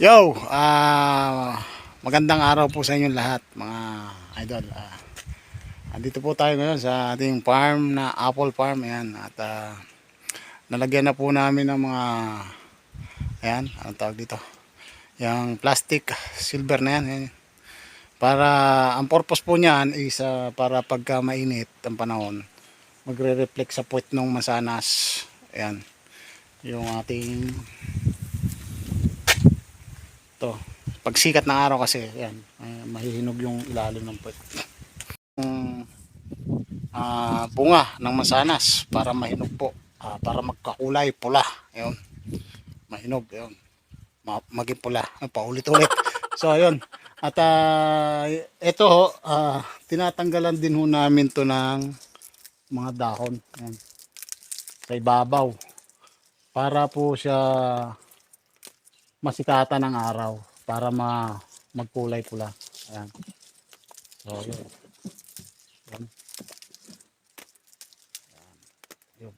Yo, ah magandang araw po sa inyong lahat, mga idol. Ah, andito po tayo ngayon sa ating farm na apple farm, ayan. At ah, nalagyan na po namin ng mga ayan, anong tawag dito? Yung plastic silver na yan, ayan. Para ang purpose po niyan is ah, para pagka mainit ang panahon, magre-reflect sa puwet ng masanas. Ayan. Yung ating to pag sikat ng araw kasi yan eh, mahihinog yung ilalim ng puwet. Yung ah, bunga ng masanas para mahinog po. Ah, para magkakulay pula yun. Mahinog yun. Ma- maging pula. Ah, paulit-ulit. So ayun at ah, ito ho ah, tinatanggalan din ho namin to ng mga dahon yan, sa ibabaw para po siya masikatan ng araw para ma magkulay pula. Ayan. So, yun. Ayan. Ayan. Yun.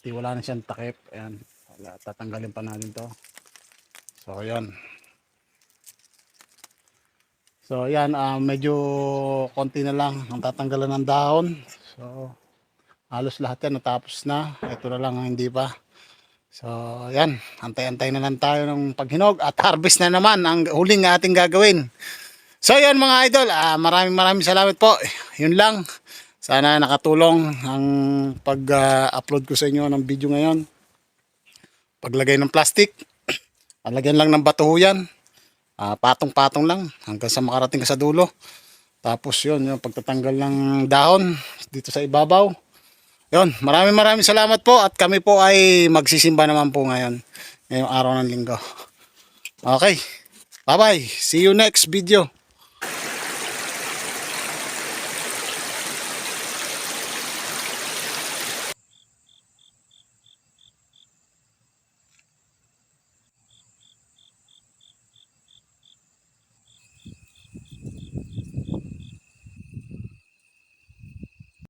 Di wala na siyang takip. Ayan. Wala, tatanggalin pa natin to. So, yun. So, ayan. ah, medyo konti na lang ang tatanggalan ng dahon. So, halos lahat yan natapos na. Ito na lang ang hindi pa. So, yan. Antay-antay na lang tayo ng paghinog at harvest na naman ang huling ating gagawin. So, yan mga idol. ah, maraming maraming salamat po. Yun lang. Sana nakatulong ang pag-upload ko sa inyo ng video ngayon. Paglagay ng plastic. Alagyan lang ng bato yan. Ah, patong-patong lang hanggang sa makarating ka sa dulo. Tapos yun, yung pagtatanggal ng dahon dito sa ibabaw. Yun, maraming maraming salamat po at kami po ay magsisimba naman po ngayon. Ngayong araw ng linggo. Okay. Bye-bye. See you next video.